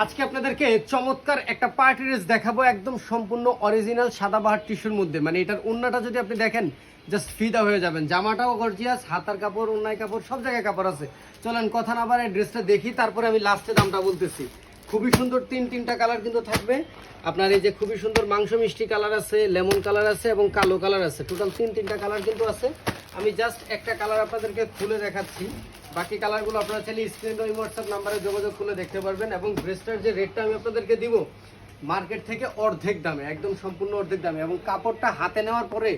আজকে আপনাদেরকে চমৎকার একটা পার্টি ড্রেস দেখাবো, একদম সম্পূর্ণ অরিজিনাল সাদাবাহার টিস্যুর মধ্যে। মানে এটার ওন্নাটা যদি আপনি দেখেন জাস্ট ফিদা হয়ে যাবেন। জামাটাও গর্জিয়াস হাতার কাপড় অন্যায় কাপড়, সব জায়গায় কাপড় আছে। চলেন কথা না বারে ড্রেসটা দেখি, তারপরে আমি লাস্টে দামটা বলতেছি। খুবই সুন্দর তিন, তিনটা কালার কিন্তু থাকবে। আপনার এই যে খুবই সুন্দর মাংস মিষ্টি কালার আছে লেমন কালার আছে এবং কালো কালার আছে। টোটাল তিন, তিনটা কালার কিন্তু আছে। আমি জাস্ট একটা কালার আপনাদেরকে খুলে দেখাচ্ছি। বাকি কালারগুলো আপনারা চাইলে স্ক্রিন ওই হোয়াটসঅ্যাপ নাম্বারে যোগাযোগ করলে দেখতে পারবেন এবং ড্রেসটার যে রেটটা আমি আপনাদেরকে দিব মার্কেট থেকে অর্ধেক দামে, একদম সম্পূর্ণ অর্ধেক দামে এবং কাপড়টা হাতে নেওয়ার পরে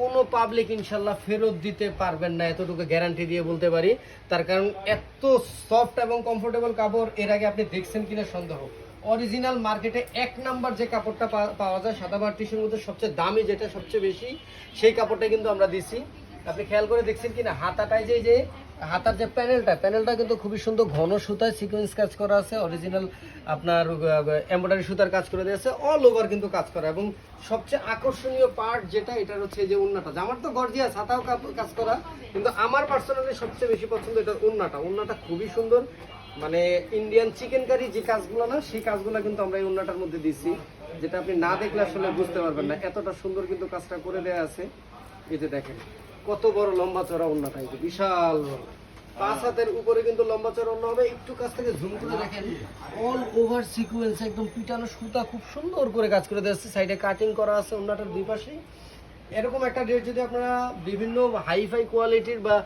কোনো পাবলিক ইনশাল্লাহ ফেরত দিতে পারবেন না, এতটুকু গ্যারান্টি দিয়ে বলতে পারি। তার কারণ এত সফট এবং কমফোর্টেবল কাপড় এর আগে আপনি দেখছেন কিনা সন্দেহ। অরিজিনাল মার্কেটে এক নাম্বার যে কাপড়টা পাওয়া যায় সাদাবার টিস্যুর মধ্যে সবচেয়ে দামি যেটা সবচেয়ে বেশি, সেই কাপড়টা কিন্তু আমরা দিছি। আপনি খেয়াল করে দেখছেন কিনা? হাতাটায় যে যে হাতার যে প্যানেলটা প্যানেলটা কিন্তু খুবই সুন্দর, ঘন সুতায় সিকোয়েন্স কাজ করা আছে অরিজিনাল আপনার এমব্রয়ডারি সুতার কাজ করে দিয়েছে অল ওভার কিন্তু কাজ করা। এবং সবচেয়ে আকর্ষণীয় পার্ট যেটা এটা হচ্ছে যে উন্নাটা। আমার তো গর্জিয়াস হাতাও কাজ করা, কিন্তু আমার পার্সোনালি সবচেয়ে বেশি পছন্দ এটা উন্নাটা। উন্নাটা খুবই সুন্দর মানে ইন্ডিয়ান চিকেন কারি যে কাজগুলো না, সেই কাজগুলো কিন্তু আমরা এই উন্নাটার মধ্যে দিছি যেটা আপনি না দেখলে আসলে বুঝতে পারবেন না, এতটা সুন্দর কিন্তু কাজটা করে দেয়া আছে। যে দেখেন কত বড় লম্বা চড়া উন্নাটা এই বিশাল পাঁচ হাতের উপরে কিন্তু লম্বা চড়া উন্না হবে। একটু কাছ থেকে করে দেখেন অল ওভার সিকুয়েন্স একদম পিটানো সুতা খুব সুন্দর করে কাজ করে সাইডে কাটিং করা আছে দুই পাশে। এরকম একটা ড্রেস যদি আপনারা বিভিন্ন হাইফাই কোয়ালিটির বা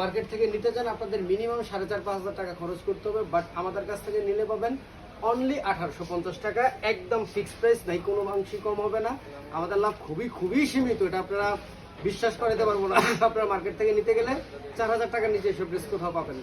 মার্কেট থেকে নিতে চান আপনাদের মিনিমাম সাড়ে চার পাঁচ হাজার টাকা খরচ করতে হবে। বাট আমাদের কাছ থেকে নিলে পাবেন অনলি আঠারোশো পঞ্চাশ টাকা। একদম ফিক্স প্রাইস নাই কোনো অংশই কম হবে না। আমাদের লাভ খুবই খুবই সীমিত। এটা আপনারা বিশ্বাস করাতে পারব না আপনারা মার্কেট থেকে নিতে গেলে চার হাজার টাকার নিচে এসব ড্রেস কোথাও পাবেন।